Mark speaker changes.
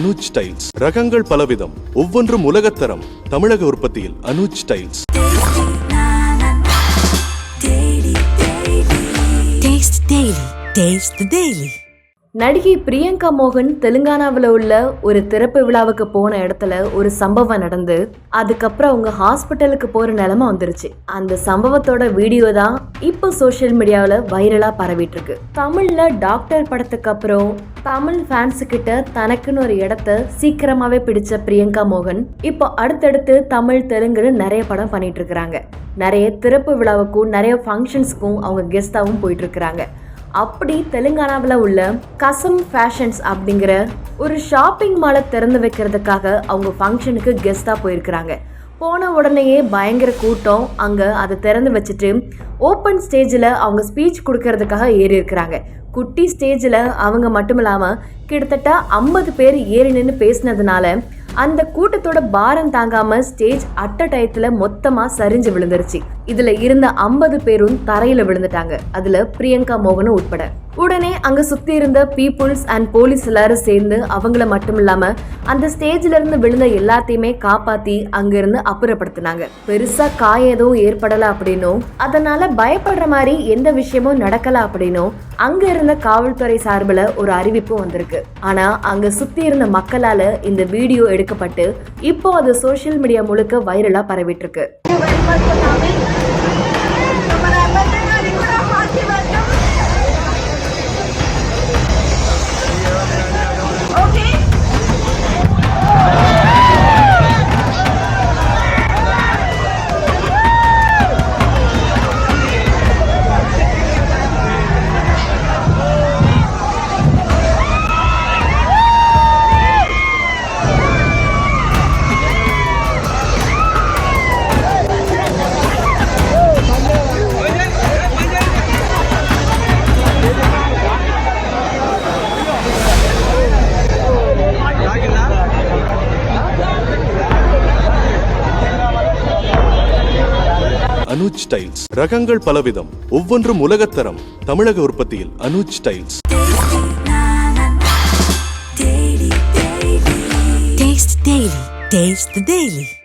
Speaker 1: Anuj styles ரகங்கள் பலவிதம். ஒவ்வொன்றும் உலகத்தரம் தமிழக உற்பத்தியில் அனுஜ் ஸ்டைல்ஸ்
Speaker 2: டேஸ்ட் டெய்லி
Speaker 3: நடிகை பிரியங்கா மோகன் தெலுங்கானாவில் உள்ள ஒரு திறப்பு விழாவுக்கு போன இடத்துல ஒரு சம்பவம் நடந்து அதுக்கப்புறம் அவங்க ஹாஸ்பிட்டலுக்கு போகிற நிலமை வந்துருச்சு. அந்த சம்பவத்தோட வீடியோ தான் இப்போ சோஷியல் மீடியாவில் வைரலாக பரவிட்டு இருக்கு தமிழ்ல டாக்டர் படத்துக்கு அப்புறம் தமிழ் ஃபேன்ஸு கிட்ட தனக்குன்னு ஒரு இடத்த சீக்கிரமாவே பிடிச்ச பிரியங்கா மோகன் இப்போ அடுத்தடுத்து தமிழ் தெலுங்குன்னு நிறைய படம் பண்ணிட்டு இருக்கிறாங்க. நிறைய திறப்பு விழாவுக்கும் நிறைய ஃபங்க்ஷன்ஸ்க்கும் அவங்க கெஸ்டாகவும் போயிட்டு இருக்கிறாங்க. அப்படி தெலுங்கானாவில் உள்ள கசம் ஃபேஷன்ஸ் அப்படிங்கிற ஒரு ஷாப்பிங் மாலை திறந்து வைக்கிறதுக்காக அவங்க ஃபங்க்ஷனுக்கு கெஸ்ட்டாக போயிருக்கிறாங்க. போன உடனேயே பயங்கர கூட்டம். அங்கே அதை திறந்து வச்சுட்டு ஓப்பன் ஸ்டேஜில் அவங்க ஸ்பீச் கொடுக்கறதுக்காக ஏறி இருக்கிறாங்க. குட்டி ஸ்டேஜில் அவங்க மட்டும் இல்லாமல் கிட்டத்தட்ட ஐம்பது பேர் ஏறி நின்று பேசினதுனால அந்த கூட்டத்தோட பாரம் தாங்காம ஸ்டேஜ் அட்ட டயத்துல மொத்தமா சரிஞ்சு விழுந்துருச்சு. இதுல இருந்த ஐம்பது பேரும் தரையில விழுந்துட்டாங்க. அதுல பிரியங்கா மோகனும் உட்பட. உடனே அங்க சுத்தி இருந்த பீப்புள்ஸ் அண்ட் போலீஸ் எல்லாரும் சேர்ந்து அவங்கள மட்டும் இல்லாம அந்த ஸ்டேஜ்ல இருந்து விழுந்த எல்லாத்தையுமே காப்பாத்தி அங்க இருந்து அப்புறப்படுத்தினாங்க. பெருசா காய எதுவும் ஏற்படல அப்படின்னும் அதனால பயப்படுற மாதிரி எந்த விஷயமும் நடக்கல அப்படின்னும் அங்க இருந்த காவல்துறை சார்பில் ஒரு அறிவிப்பு வந்திருக்கு. ஆனா அங்க சுத்தி இருந்த மக்களால இந்த வீடியோ எடுக்கப்பட்டு இப்போ அது சோஷியல் மீடியா முழுக்க வைரலா பரவிட்டு இருக்கு.
Speaker 1: அனுஜ் ஸ்டைல்ஸ் ரகங்கள் பலவிதம். ஒவ்வொன்றும் உலகத்தரம் தமிழக உற்பத்தியில் Anuj styles
Speaker 2: Taste Taste the Daily.